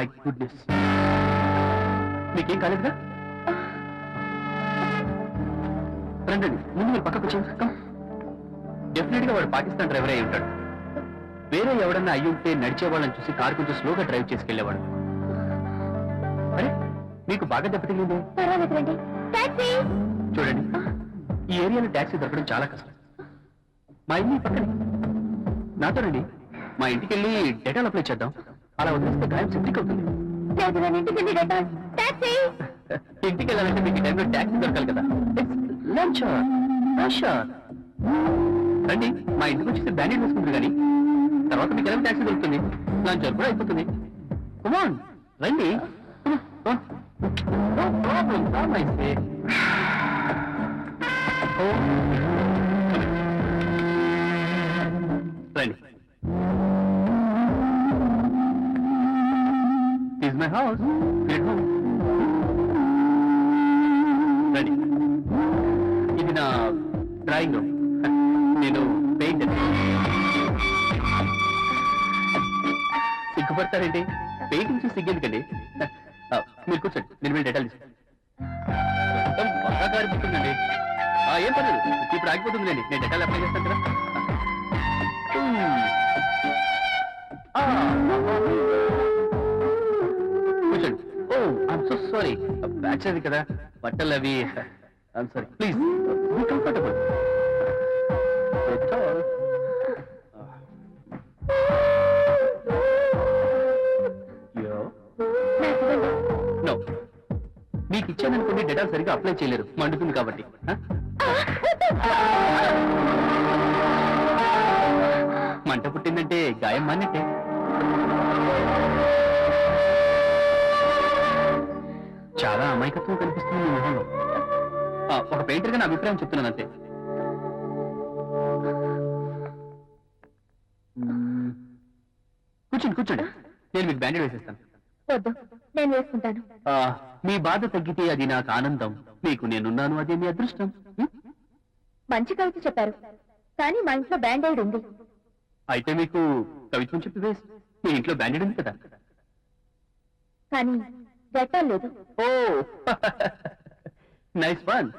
My goodness మీకేం కాలేదుగా రండి ముందు మీరు పక్కకు వచ్చేయండి. డెఫినెట్గా వాడు పాకిస్తాన్ డ్రైవర్ అయి ఉంటాడు. వేరే ఎవడన్నా అయ్యి ఉంటే నడిచే వాళ్ళని చూసి కారు కొంచెం స్లోగా డ్రైవ్ చేసుకెళ్ళేవాడు అరే మీకు బాగా టాక్సీ చూడండి. ఈ ఏరియాలో ట్యాక్సీ దొరకడం చాలా కష్టం. మా ఇల్లు ఈ పక్కనే. నాతో రండి మా ఇంటికి వెళ్ళి డేటాలు అప్లై చేద్దాం. అలా వదిలేస్తే గాయం సెప్టిక్ అవుతుంది. లేదు నేను ఇంటికి వెళ్ళి డెటాల్ టాక్సీ? ఇంటికి వెళ్ళాలంటే మీకు టైంలో ట్యాక్సీ దొరకాలి కదా. లంచ్ రండి మా ఇంటికి వచ్చేసి బ్యాండెడ్ వేసుకుంటారు కానీ. తర్వాత మీకు ఎలా ట్యాక్సీ దొరుకుతుంది? లంచ్ కూడా అయిపోతుంది. కుమాన్ రండి. ప్రాబ్లం ఐ సే బాగా కారిపోతుందండి ఆ, ఏం పర్లేదు. ఇప్పుడు ఆగిపోతుందిలేండి. నేను డెటాల్ అప్లై చేస్తాను కదా. కూర్చోండి. Oh I'm so sorry batch అది కదా. బట్టలు అవి. I'm sorry please comfortable data సరిగా అప్లై చేయలేరు మండుతుంది కాబట్టి? మంట పుట్టిందంటే గాయం మాన్నట్టే చాలా అమాయకత్వం కనిపిస్తుంది మీ మొహంలో. ఆ, ఒక పెయింటర్గా నా అభిప్రాయం చెప్తున్నాను అంతే. మ్మ్. కూర్చోండి కూర్చోండి. నేను మీకు బ్యాండెడ్ వేసేస్తాను. వద్దు నేను వేసుకుంటాను. ఆ, మీ బాధ తగ్గితే అది నాకు ఆనందం. మీకు నేనున్నాను అదే మీ అదృష్టం? మంచి కవిత చెప్పారు. కానీ మా ఇంట్లో బ్యాండేడ్ ఉంది. అయితే మీకు కవిత్వం చెప్పి వేసి మీ ఇంట్లో బ్యాండెడ్ ఉంది కదా? కానీ లేదు. ఓ! Nice one.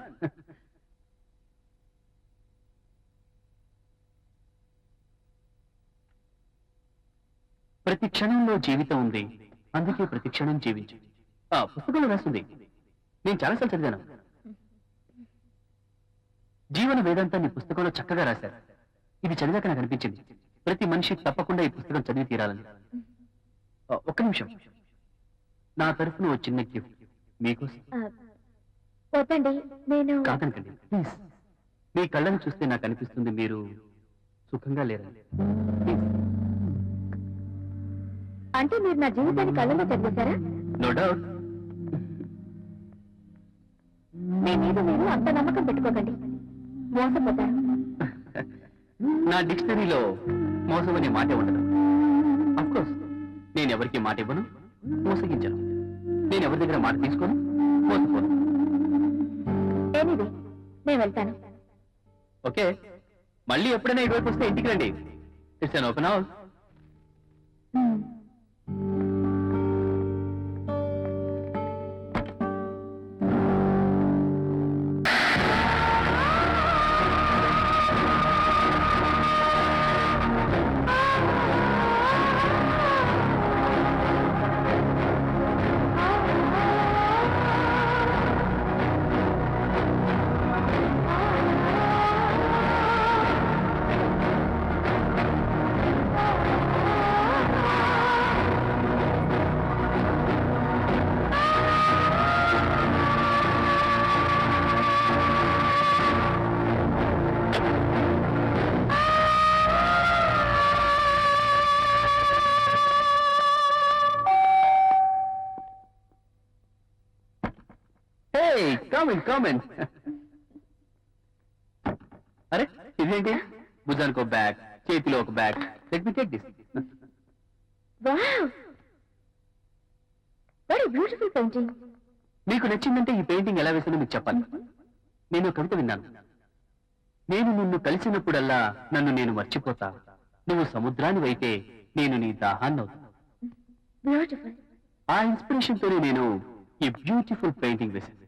ప్రతి క్షణంలో జీవితం ఉంది. అందుకే ప్రతి క్షణం జీవించు. ఆ పుస్తకంలో రాస్తుంది. నేను చాలాసార్లు చదివాను. జీవన వేదాంతాన్ని పుస్తకంలో చక్కగా రాశారు. ఇది చదివాక నాకు అనిపించింది. ప్రతి మనిషి తప్పకుండా ఈ పుస్తకం చదివి తీరాలని. ఒక్క నిమిషం. నా తరఫున ఓ చిన్న గిఫ్ట్ మీకోసం. ఆ, వద్దండి నేను కాదనకండి. ప్లీజ్. మీ కళ్ళని చూస్తే నాకు అనిపిస్తుంది మీరు సుఖంగా లేరండి ప్లీజ్. అంటే మీరు నా జీవితాన్ని కళ్ళలో చదివేశారా? నో డౌట్ మీ మీద మీరు అంత నమ్మకం పెట్టుకోకండి. మోసపోతారు. నా డిక్షనరీలో మోసం అనే మాటే ఉండదు. కోర్స్ నేను ఎవరికి మాట ఇవ్వను మోసగించను. నేను ఎవరి దగ్గర మాట తీసుకోను మోసపోను. నేను వెళ్తాను. ఓకే మళ్ళీ ఎప్పుడైనా ఇటువైపు వస్తే ఇంటికి రండి. It's an open house hey comment comment అరే ఇదేంటి? భుజానికి ఒక బ్యాగ్ చేతిలో ఒక bag let me take this wow very beautiful painting మీకు నచ్చిందంటే ఈ పెయింటింగ్ ఎలా వేసానో మీకు చెప్పాలి. నేను కవిత విన్నాను. నేను నిన్ను కలిసినప్పుడల్లా నన్ను నేను మర్చిపోతా. నువ్వు సముద్రానివైతే నేను నీ దాహాన్నవుతా. బ్యూటిఫుల్ ఆ ఇన్స్పిరేషన్ తోనే నేను ఈ బ్యూటిఫుల్ పెయింటింగ్ వేశాను.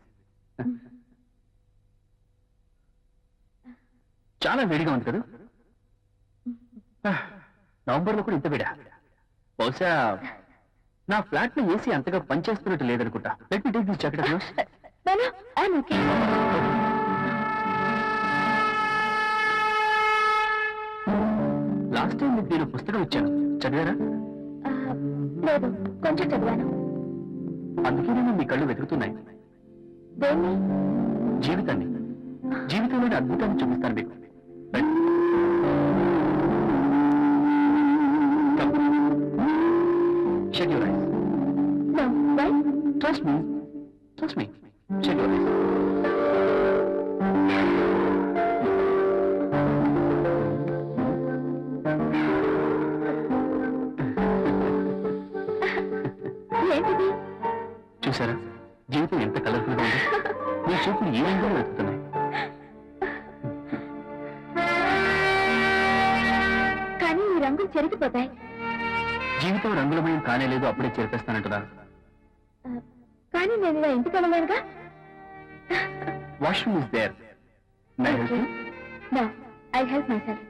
చాలా వేడిగా ఉంది కదా? నవంబర్లో కూడా ఇంత వేడా? బహుశా నా ఫ్లాట్లో ఏసీ అంతగా పనిచేస్తున్నట్టు లేదనుకుంటా. Let me take this jacket last time మీకు నేను పుస్తకం ఇచ్చాను. చదివారా? లేదు కొంచెం చదివాను. అందుకే నేను మీ కళ్ళు వెతుకుతున్నాయి. దేన్ని జీవితాన్ని జీవితంలోని అద్భుతాన్ని చూపిస్తాను మీకు. Shut your eyes. Trust me. Trust me. Shut your eyes. రంగులు చెరిగిపోతాయి. జీవితం రంగులమయం కానేలేదు అప్పుడే చేర్పేస్తానంటున్నారు ఆ, కానీ నేను ఇలా ఇంటికి వెళ్ళలేనుగా washroom is there my no I help myself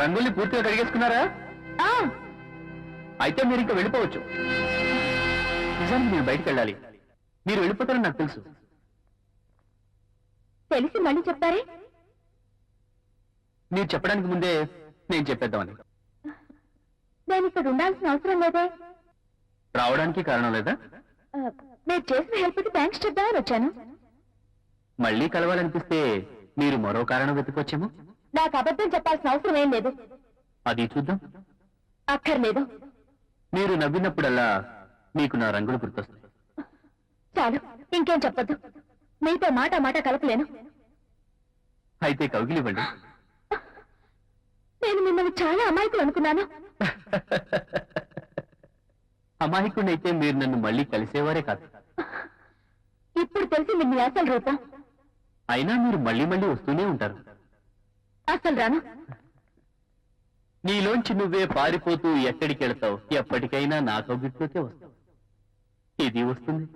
రంగుల్ని పూర్తిగా కడిగేసుకున్నారా? అయితే మీరు ఇంకా వెళ్ళిపోవచ్చు. నిజానికి మీరు బయటికి వెళ్ళాలి. మీరు వెళ్ళిపోతారని నాకు తెలుసు. తెలిసి మళ్ళీ చెప్తారే? మీరు చెప్పడానికి ముందే నేను చెప్పేద్దామని. నేను ఇక్కడ ఉండాల్సిన అవసరం లేదే. రావడానికి కారణం లేదా? ఆ, మీరు చేసిన హెల్ప్కి థ్యాంక్స్ చెప్దామని వచ్చాను. మళ్ళీ కలవాలనిపిస్తే మీరు మరో కారణం వెతుకొచ్చేమో? నాకు అబద్ధం చెప్పాల్సిన అవసరం ఏం లేదు. అది చూద్దాం. అక్కర్లేదు. మీరు నవ్వినప్పుడల్లా మీకు నా రంగులు గుర్తొస్తాయి. చాలు ఇంకేం చెప్పొద్దు. మీతో మాట మాట కలపలేను. అయితే కౌగిలివ్వండి నేను మిమ్మల్ని చాలా అమాయకులు అనుకున్నాను. అమాయకుడైతే మీరు నన్ను మళ్ళీ కలిసేవారే కాదు. ఇప్పుడు తెలిసింది మీ అసలు రూపం? అయినా మీరు మళ్ళీ మళ్ళీ వస్తూనే ఉంటారు. అసలు రాను. నీలోంచి నువ్వే పారిపోతూ ఎక్కడికి వెళ్తావు ఎప్పటికైనా నా కౌగిట్లోకే వస్తావు. ఇది వస్తుంది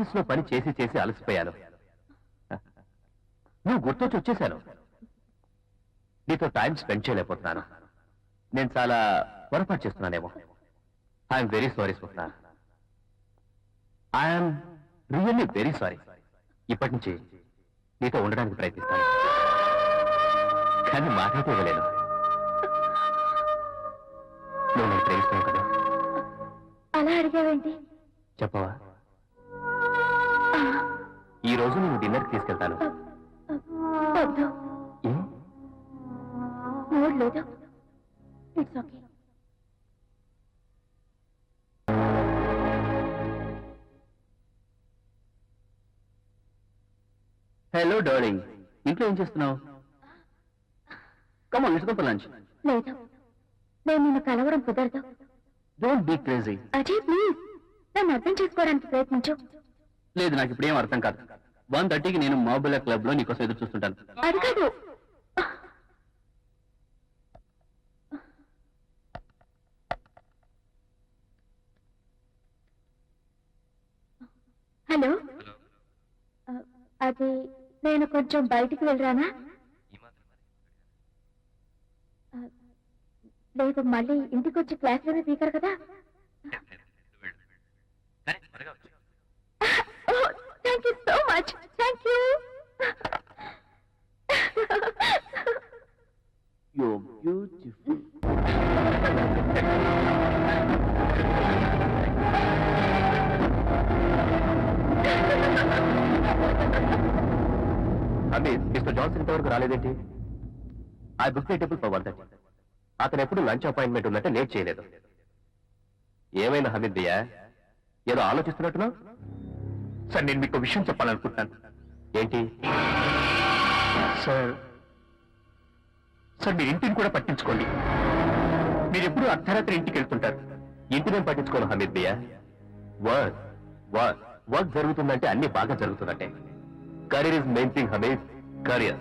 ఆఫీస్లో పని చేసి చేసి అలసిపోయాను. నువ్వు గుర్తొచ్చి వచ్చేసాను. నీతో టైం స్పెండ్ చేయలేకపోతున్నాను. నేను చాలా పొరపాటు చేస్తున్నానేమో. I'm very sorry Swapna. I'm really very sorry ఇప్పటి నుంచి నీతో ఉండడానికి ప్రయత్నిస్తాను. కానీ మాట్లాడితే ఇవ్వలేను. నువ్వు నేను ప్రేమిస్తున్నావు కదా. అలా అడిగావేంటి? చెప్పవా? ఈ రోజు నేను డిన్నర్కి తీసుకెళ్తాను. వద్దు. ఏ? మూడ్ లేదు. ఇట్స్ ఓకే హలో డార్లింగ్ ఇంట్లో ఏం చేస్తున్నావు? Come on let's go for lunch లేదు. నేను నిన్ను కలవడం కుదరదు. Don't be crazy Ajay please నన్ను అర్థం చేసుకోవడానికి ప్రయత్నించు. లేదు నాకు ఇప్పుడు ఏం అర్థం కాదు. వన్ థర్టీకి నేను మాబులా క్లబ్లో నీకోసం ఎదురు చూస్తుంటాను. అది కాదు. హలో. అది నేను కొంచెం బయటికి వెళ్ళరానా? లేదు మళ్ళీ ఇంటికి వచ్చి క్లాస్లోనే పీకరు కదా thank you so much thank you yo beautiful Aamir mister Johnson ఇంతవరకు రాలేదేంటి? I book table for one thirty అతను ఎప్పుడు లంచ్ అపాయింట్మెంట్ ఉన్నట్టే లేట్ చేయలేదు. ఏమైనా హమీద్ భయ్యా? ఏదో ఆలోచిస్తున్నట్టున్నా సార్ నేను మీకు విషయం చెప్పాలనుకుంటున్నాను. ఏంటి? సార్ సార్ మీరు ఇంటిని కూడా పట్టించుకోండి. మీరు ఎప్పుడు అర్ధరాత్రి ఇంటికి వెళ్తుంటారు. ఇంటినేం పట్టించుకోను హమీద్ భయ్యా. వర్క్ వర్క్ వర్క్ జరుగుతుందంటే అన్ని బాగా జరుగుతుందంటే career is main thing Hamid. Career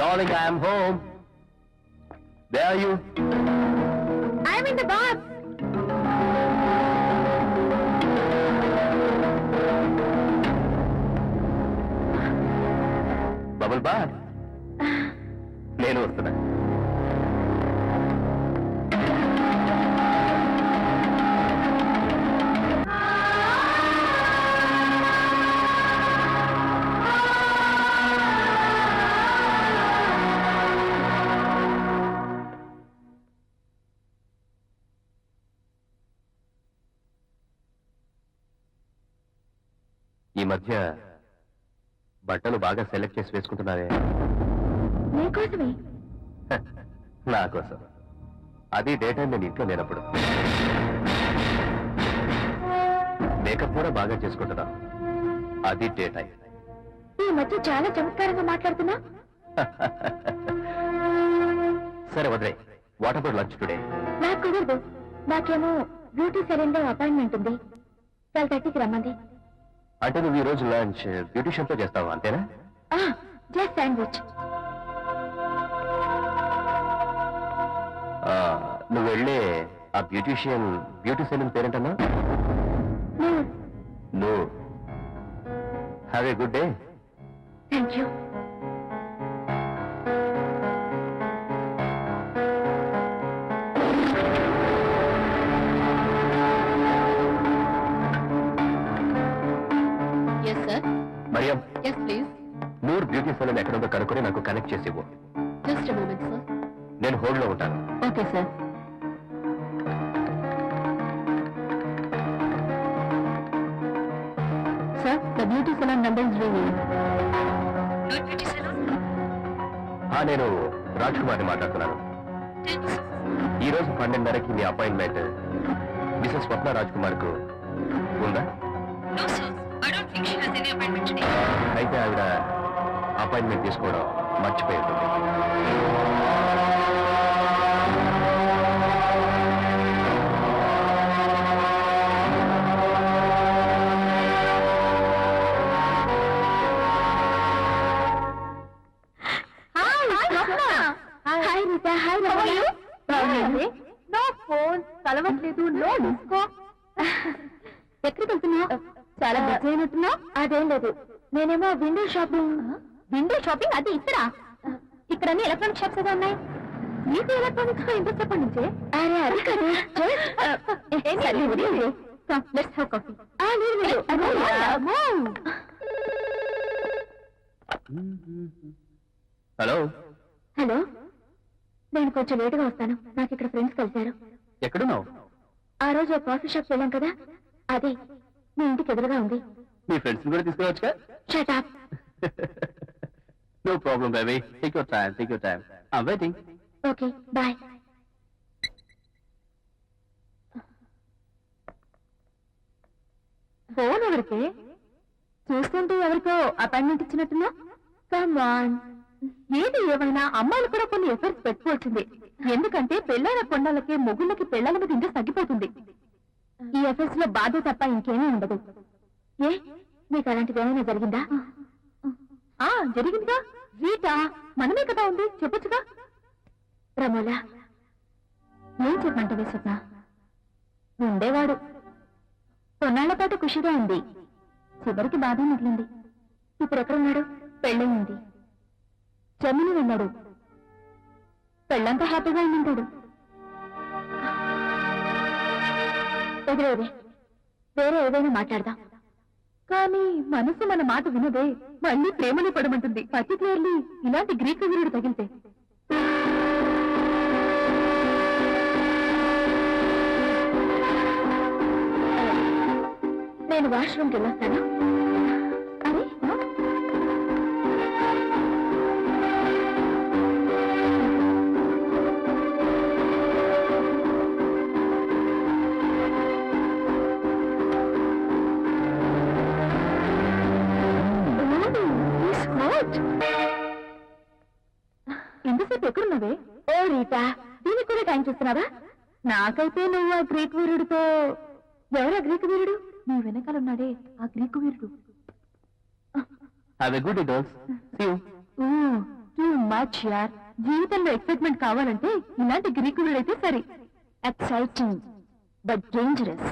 Darling, I am home. Where are you? I'm in the box bubble bar నేను వస్తున్నా. మధ్య బట్టలు బాగా సెలెక్ట్ చేసి వేసుకుంటున్నారే నీకోసమే? నా కోసం. అది డే టైం నేను ఇంట్లో లేనప్పుడు. మేకప్ కూడా బాగా చేసుకుంటున్నా. అది డే టైం ఈ మధ్య చాలా చమత్కారంగా మాట్లాడుతున్నా. సరే వదిలే. What about lunch today. నాకు కుదరదు. నాకేమో బ్యూటీ సెలూన్లో అపాయింట్మెంట్ ఉంది. ట్వెల్వ్ థర్టీకి రమ్మంది. అంటే నువ్వు ఈ రోజు లంచ్ బ్యూటిషియన్తో చేస్తావా అంతేనా? Just sandwich. నువ్వు వెళ్ళే ఆ బ్యూటిషియన్ బ్యూటీ సెలూన్ పేరేంటన్నా? నువ్వు. Have a good day thank you yes please Noor beauty salon ఎక్కడుందో కనుక్కొని నాకు కనెక్ట్ చేసి ఇవ్వు. జస్ట్ మూమెంట్ సార్ నేను హోల్డ్లో ఉంటాను okay sir sir the beauty salon number is ringing ఆ, నేను రాజ్ కుమార్ని మాట్లాడుతున్నాను ఈ రోజు పన్నెండున్నరకి మీ అపాయింట్మెంట్. మిసెస్ స్వప్న రాజ్ కుమార్కు ఉందా? No, sir. I don't think she has any appointment today. అయితే ఆవిడ అపాయింట్మెంట్ తీసుకోవడం మర్చిపోయి ఉంటుంది హాయ్ రీతా. హాయ్ బాగున్నాను నో ఫోన్ కలవట్లేదు నో డిస్కో అయినట్టున్నావు అదేం లేదు. నేనేమో విండో షాపింగ్ విండో షాపింగ్ అది ఇక్కడ? ఇక్కడ అన్ని ఎలక్ట్రానిక్ షాప్స్ ఏదో ఉన్నాయి. నీకు ఎలక్ట్రానిక్స్లో ఇంట్రెస్ట్ ఎప్పటి నుంచే అరే అది కదా లెట్స్ కాఫీ. హలో. హలో. నేను కొంచెం లేటుగా వస్తాను. నాకు ఇక్కడ ఫ్రెండ్స్ కలిశారు. ఎక్కడున్నావు? ఆ రోజు ఆ కాఫీ షాప్ వెళ్ళాం కదా? అది. మీ ఇంటికి ఎదురుగా ఉంది. మీ ఫ్రెండ్స్ కూడా తీసుకురావచ్చుగా? Shut up no problem baby take your time take your time I waiting okay bye phone ఎవరికి? చూస్తుంటే ఎవరికో అపాయింట్మెంట్ ఇచ్చినట్టున్నా? కమాన్ ఏది ఏమైనా అమ్మాయిలు కూడా కొన్ని ఎఫర్ట్స్ పెట్టుకోవాల్సిందే ఎందుకంటే పెళ్ళైన కొండలకి మొగుళ్ళకి పెళ్ళాల మీద ఇంట్రెస్ట్ తగ్గిపోతుంది. ఈ ఎఫర్ట్స్లో బాధ తప్ప ఇంకేమీ ఉండదు. ఏ? మీకు అలాంటిది ఏమైనా జరిగిందా? ఆ. జరిగిందిగా. రీటా మనమే కదా ఉంది. చెప్పొచ్చుగా. ప్రమోల ఏం చెప్పమంటవే స్వప్న? ఉండేవాడు. కొన్నాళ్ళ పాటు ఖుషిగా ఉంది. చివరికి బాధ మిగిలింది. ఇప్పుడు ఎక్కడున్నాడు? పెళ్ళయింది. జమ్మిని వెళ్ళాడు. పెళ్ళంతా హ్యాపీగా ఉండింటాడు. ఎదురేదే వేరే ఏదైనా మాట్లాడదాం. కానీ మనసు మన మాట వినదే మళ్ళీ ప్రేమలో పడమంటుంది. పర్టికులర్లీ ఇలాంటి గ్రీక్ వీరుడు తగిలితే. నేను వాష్రూమ్కి వెళ్ళొస్తాను. చూస్తున్నావా నాకైతే నువ్వు ఆ గ్రీక్ వీరుడితో ఎవరా గ్రీక్ వీరుడు? నీ వెనకాల ఉన్నాడే ఆ గ్రీకు వీరుడు. టూ మచ్ యార్ జీవితంలో ఎక్సైట్మెంట్ కావాలంటే ఇలాంటి గ్రీకు వీరుడైతే సరే. Exciting but dangerous